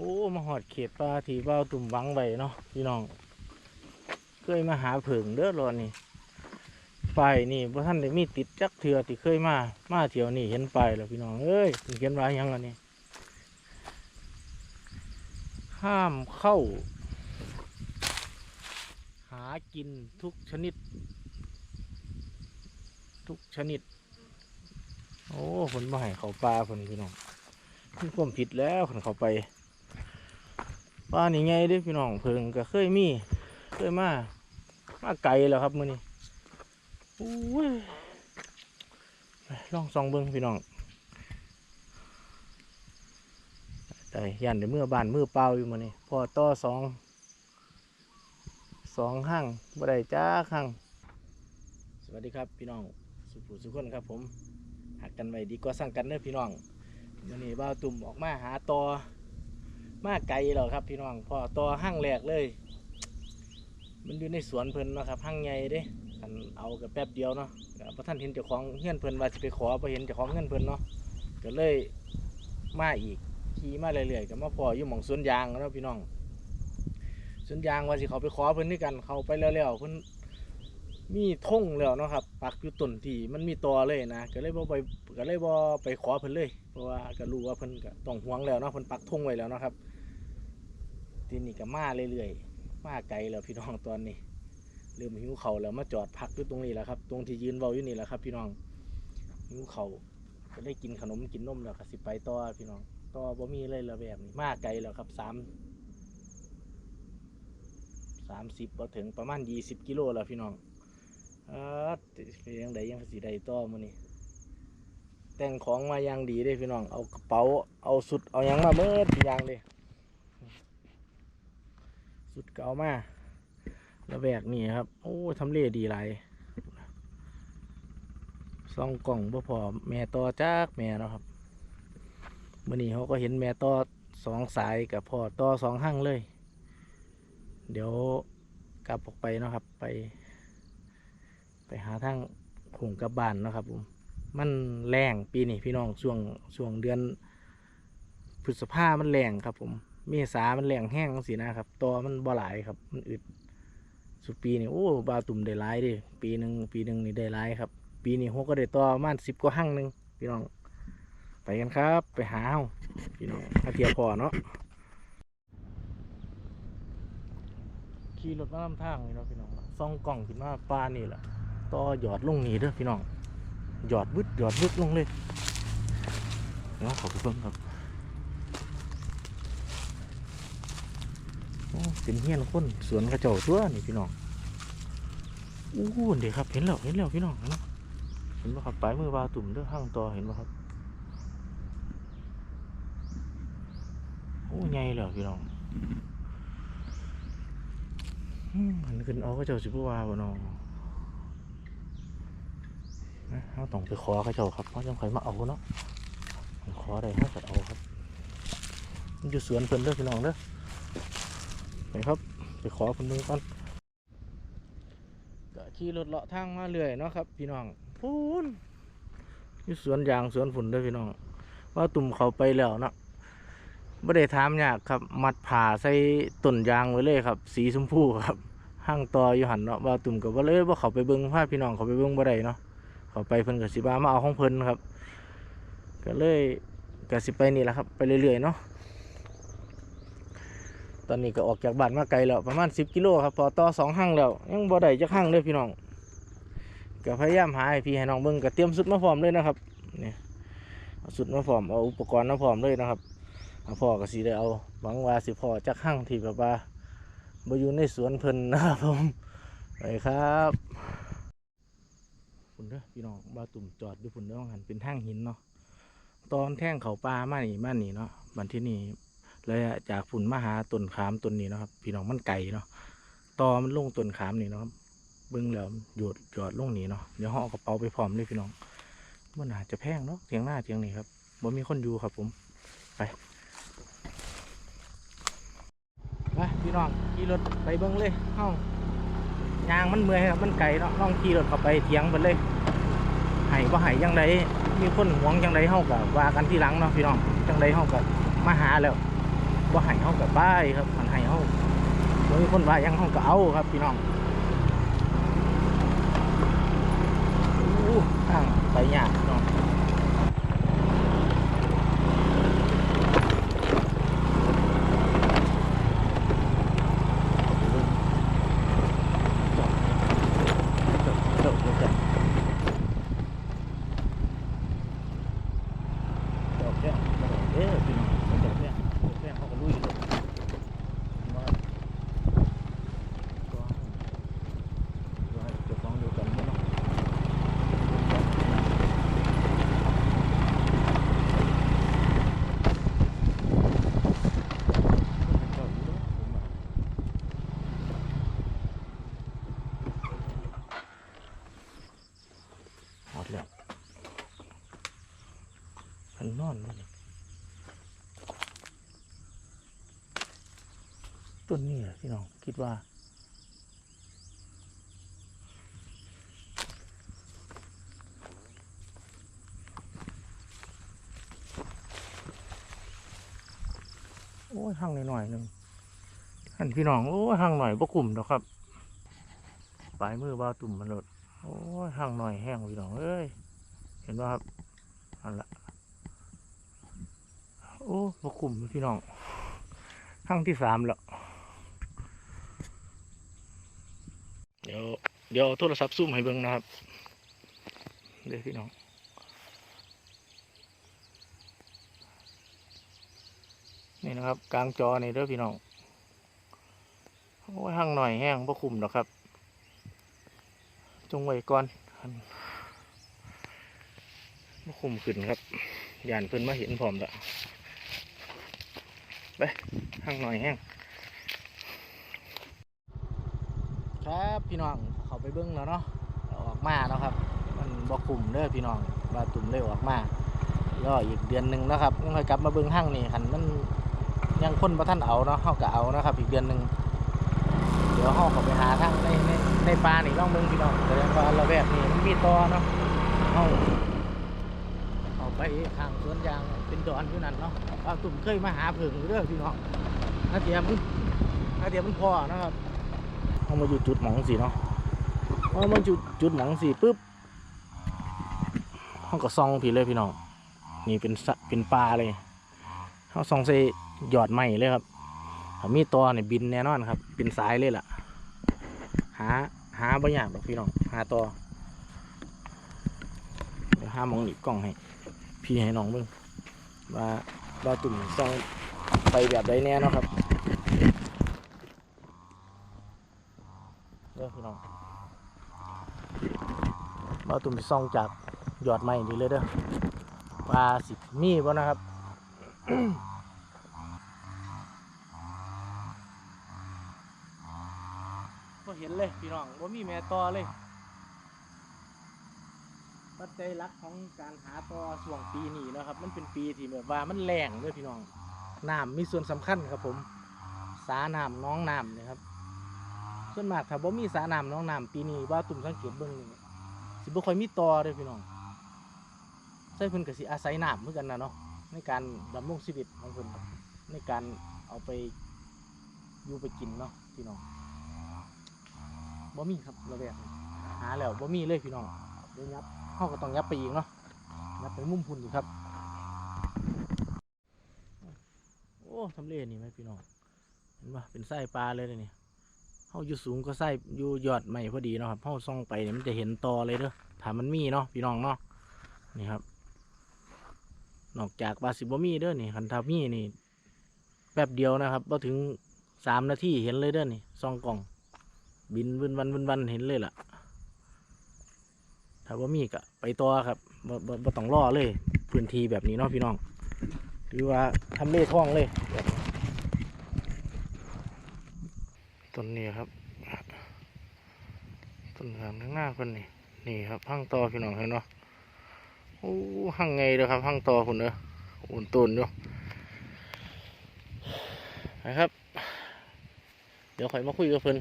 โอ้ มาหอดเขตป่าที่เบ้าตุ่มวังไว้เนาะพี่น้อง เคยมาหาเผิงเด้อรอนี่ป้ายนี่พระท่านได้มีติดจักเถื่อที่เคยมา มาเที่ยวนี่เห็นป้ายแล้วพี่น้อง เอ้ยเพิ่นเขียนว่าหยังอันนี้ห้ามเข้า หากินทุกชนิด ทุกชนิด โอ้ผลมาให้เขาปลาผลพี่น้องมีความผิดแล้วผลเขาไป ปลานี่ไงเด้พี่น้องเพิงก็เคยมี เคยมามาไกลแล้วครับมื้อนี้โอ้ยไปลองส่องเบิ้งพี่น้องแต่ยันเดี๋ยวเมื่อบ้านมือเปล่าอยู่มื้อนี้พอต่อสองสองห้างบ่ได้จ้าห้างสวัสดีครับพี่น้องสุภูสุคนครับผมหักกันไว้ดีกว่าสั่งกันเด้อพี่น้องวันนี้บ่าวตุ่มออกมาหาต่อ มาไกลแล้วครับ พี่น้องพอต่อห้างแรกเลย มันอยู่ในสวนเพิ่นเนาะครับห้างใหญ่เด้คันเอากับแป๊บเดียวเนาะก็บ่ท่านเห็นเจ้าของเฮือนเพิ่นว่าสิไปขอบ่เห็นเจ้าของเฮือนเพิ่นเนาะก็เลยมาอีกขี่มาเรื่อยๆก็มาพออยู่หม่องสวนยางเนาะพี่น้องสวนยางว่าสิเขาไปขอเพิ่นด้วยกันเขาไปแล้วๆเพิ่น มีทงแล้วเนาะครับปักอยู่ต้นที่มันมีตอเลยนะก็เลยบ่ไปก็เลยบ่ไปขอเพิ่นเลย เพราะว่าก็รู้ว่าเพิ่นก็ต้องห่วงแล้วเนาะเพิ่นปักธงไว้แล้วเนาะครับ ทีนี้ก็มาเรื่อยๆมาไกลแล้วพี่น้องตอนนี้เริ่มหิวเขาแล้วมาจอดพักอยู่ตรงนี้แหละครับ ตรงที่ยืนเว้าอยู่นี่แหละครับ พี่น้องหิวเขาก็ได้กินขนมกินนมแล้วก็สิไปต่อพี่น้องต่อบ่มีเลยแล้วแบบนี้มาไกลแล้วครับสามสามสิบพอถึงประมาณยี่สิบกิโลแล้วพี่น้อง ออเป็นยังไงยังสีใดต่อมื้อนี้แต่งของมาอย่างดีเลยพี่น้อง เอากระเป๋า เอาสุด เอายังมาเมื่ออย่างเลยสุดเก่ามาแล้วแบกนี่ครับ โอ้ทำเลดีไรซองกล่องบ่พอแม่ต่อจากแม่นะครับมื่อนี้เขาก็เห็นแม่ต่อสองสายกับพ่อต่อสองหั่งเลย เดี๋ยวกลับออกไปนะครับไป ไปหาทางขงกลับบ้านนะครับผมมันแรงปีนี้พี่น้องช่วงช่วงเดือนพฤษภามันแรงครับ ผม เมษามันแรงแห้งสินะครับตอมันบ่หลายครับ มันอึดสุดปีนี่โอ้บาตุ่มได้หลายดิปีหนึ่งปีหนึ่งนี่ได้หลายครับ ปีนี้หกก็ได้ตอประมาณสิบกว่าหั่งหนึ่งพี่น้อง ไปกันครับ ไปหาเอาพี่น้องถ้าเทียพอเนาะขี่รถมาลำทางนี่เนาะพี่น้องซ่องกล่องขึ้นมาป้านี่แหละ ต่อหยอดลงนี่เด้อพี่น้องหยอดวึดหยอดวึดลงเลยเนาะขอบคุณครับโอ้เป็นเฮี้ยนคนสวนกระเจ้าตัวนี่พี่น้องอู้เดี๋ยวครับเห็นแล้วเห็นแล้วพี่น้องเห็นแล้วเห็นป่ะครับปลายมือบาตุ่มเด้อห้างต่อเห็นป่ะครับโอ้ใหญ่แล้วพี่น้องมันขึ้นเอาก็เจ้าสิบว่าบ่นาะน เราต้องไปขอเขาเจ้าครับเพราะจังใครมาเอาเนาะขอได้เขาก็เอาครับมันอยู่สวนเพิ่นเด้อพี่น้องเด้อไปครับไปขอเพิ่นดูก่อนก็ขี่รถเลาะทางมาเรื่อยเนาะครับ พี่น้องพูนอยู่สวนยางสวนฝุ่นเด้อพี่น้อง ว่าตุ่มเขาไปแล้วเนาะไม่ได้ถามยากครับ มัดผ่าใส่ต้นยางไว้เลยครับ สีชมพูครับห้างต่ออยู่หันเนาะว่าตุ่มกับว่าเลยว่าเขาไปเบิ้งพาพี่น้องเขาไปเบิ้งบ่ได้เนาะ เขาไปเพิ่นกับสิบามาเอาของเพิ่นครับ ก็เลยกับสิไปนี่แหละครับ ไปเรื่อยๆเนาะตอนนี้ก็ออกจากบ้านมาไกลแล้วประมาณสิบกิโลครับพอต่อสองห้างแล้วยังบ่ได้จักห้างเลยพี่น้องก็พยายามหาให้พี่ให้น้องเบิ้งก็เตรียมสุดมาพร้อมเลยนะครับเนี่ยเอาสุดมาพร้อมเอาอุปกรณ์มาพร้อมเลยนะครับพ่อก็สิได้เอาหวังว่าสิพ่อจักหั่งที่แบบว่าบ่อยู่ในสวนเพิ่นนะครับผมไปครับ พุ่นเด้อพี่น้องบ้าวตุ่มจอดอยู่พุ่นเด้อหันเป็นทางหินเนาะตอนแท่งเขาปลามานี่มานี่เนาะบันที่นี่เลยจากพุ่นมาหาต้นขามต้นนี้เนาะครับพี่น้องมันไก่เนาะตอมันลงต้นขามนี่เนาะครับเบิ่งแล้วหยดหยอดลงนี่เนาะเดี๋ยวห่อกระเป๋าไปพร้อมเลยพี่น้องมันอาจจะแพงเนาะเทียงหน้าเทียงนี่ครับบ่มีคนอยู่ครับผมไปพี่น้องขี่รถไปเบิ้งเลยเอ้า ยางมันเมื่อยครับมันไกลเนาะลองขี่รถเข้าไปเถียงไปเลยไห้ว่าไห้ยังไงมีคนหวงยังไงเฮากับว่ากันที่หลังเนาะพี่น้องยังไงเฮากับมาหาแล้วบ่ให้เฮากับป้ายครับมันให้เฮาบ่มีคนว่ายังเฮากับเอาครับพี่น้องอู้ทางไปยากพี่น้องเดี๋ยวเดี๋ยวเดี๋ยวเดี๋ยวเดี๋ยวเดี๋ยวเอ้ยพี่น้องเดี๋ยวเดี๋ยวเดี๋ยวเดี๋ยวเขาก็ลุยเลยว่าตัวตัวให้เจ้าของเดียวกันหมดเนาะ หมดแล้วมันนอนเลยนี่ ต้นนี้เหรอพี่น้องคิดว่า โอ้ยห่างหน่อยหนึ่งหันพี่น้องโอ้ยห่างหน่อยบ่กลุ่มดอกครับปลายมือบ้าตุ่มมันหลดโอ้ยห่างหน่อยแห้งพี่น้องเอ้ยเห็นว่าครับอันละโอ้บกลุ่มพี่น้องห่างที่สามแล้ว เดี๋ยวเดี๋ยวเอาโทรศัพท์ซูมให้เบิ่งนะครับเดี๋ยวพี่น้องนี่นะครับ กลางจอนี่เด้อพี่น้องโอ้ยห่างหน่อยแห้งบกลุ่มหรอกครับ จงไว้ก่อนอันมาคุมขึ้นครับยานเพิ่นมาเห็นพร้อมล้วไปห้างหน่อยแห้ง ครับพี่น้องเขาไปเบิ้งแล้วเนาะออกมาแล้วครับ มันบ่คุมเด้อพี่น้องบาตุ่มเลยออกมารออีกเดือนหนึ่งแล้วครับยังค่อยกลับมาเบิ้งห้างนี่คันมันยังคนบ่ท่านเอาเนาะเขาก็เอานะครับ อีกเดือนหนึ่งเดี๋ยวห้องเขาไปหาทางในในในปลานี่ล่องเมืองพี่น้องแต่ว่าระแวกนี่มันมีตอเนาะเอาเอาไปทางสวนยางเป็นดอนอยู่นั่นเนาะเอาตุ่มเคยมาหาเผิงเด้อพี่น้องถ้าเทียมันถ้าเทียมมันพอนะครับ เอามาอยู่จุดหมองสีเนาะเอามาจุดจุดหมองสีปุ๊บห้องก็ซองพี่เลยพี่น้องนี่เป็นสะเป็นปลาเลยเขาซองใส่หยอดไม้เลยครับมีตัวเนี่ยบินแน่นอนครับบินสายเลยล่ะ หาหาบ่ยากหรอกพี่น้องหาตัวเดี๋ยวหามองอีกล้องให้พี่ให้น้องเบิ่งว่าว่าตุ่มส่องไปแบบใดแน่นะครับเด้อ พี่น้องว่าตุ่มส่องจากยอดไม้นี่เลยเด้อว่าสิมีบ่นะครับก็เห็นเลยพี่น้องว่ามีแม่ต่อเลย ปัจจัยหลักของการหาต่อช่วงปีนี้นะครับ มันเป็นปีที่แบบว่ามันแรงเลยพี่น้องน้ำมีส่วนสำคัญครับผม สาน้ำน้องน้ำเนะครับ ส่วนมากถ้าบ่มีสาน้ำน้องน้ำปีนี้ว่าตุ่มสังเกตเบิ่งนี่สิบ่ค่อยมีต่อเลยพี่น้องใช่เพิ่นก็สิอาศัยน้ำเหมือนกันนะเนาะในการดำรงชีวิตของเพิ่นในการเอาไปอยู่ไปกินเนาะพี่น้องบ่มีครับระแวกหาแล้วบ่มีเลยพี่น้องเดี๋ยวยับเฮาก็ต้องยับไปอีกเนาะยับไปมุมพุ่นอีกครับ โอ้ทำเลนี่ไหมพี่น้องเห็นปะเป็นไส้ปลาเลยเด้อนี่ เฮาอยู่สูงก็ไส้อยู่ยอดใหม่พอดีเนาะครับเฮาส่องไปเนี่ยมันจะเห็นตอเลยเด้อถ้ามันมีเนาะพี่น้องเนาะนี่ครับ นอกจากบาสิบมีเด้อนี่คันถ้ามีนี่แป๊บเดียวนะครับบ่ถึงสามนาทีเห็นเลยเด้อนี่ส่องกล่อง บินวันวันวันวันเห็นเลยล่ะ ถ้าว่ามีก็ไปต่อครับบ่บ่บ่ต้องรอเลย พื้นที่แบบนี้เนาะพี่น้อง หรือว่าทำเลท่องเลยแบบ ต้นนี้ครับต้นทางข้างหน้าเพิ่นนี่นี่ครับห้างตอพี่น้องเห็นเนาะโอ้ห้างไงเด้อครับห้างตอคุณเด้ออุ่นตุนอยู่นะครับ เดี๋ยวค่อยมาคุยกับเพิ่น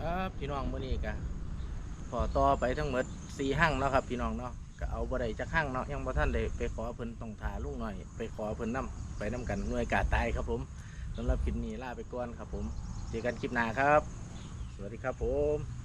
ครับพี่น้องมื้อนี้กะพอต่อไปทั้งหมดสี่ห้างแล้วครับ พี่น้องเนาะก็เอาบ่ได้จักข้างเนาะยังบ่ท่านได้ไปขอเพิ่นต้องทาลุงหน่อย ไปขอเพิ่นนํไปนํกันหน่วยกาตายครับผม สำหรับคลิปนี้ลาไปก่อนครับผม เจอกันคลิปหน้าครับ สวัสดีครับผม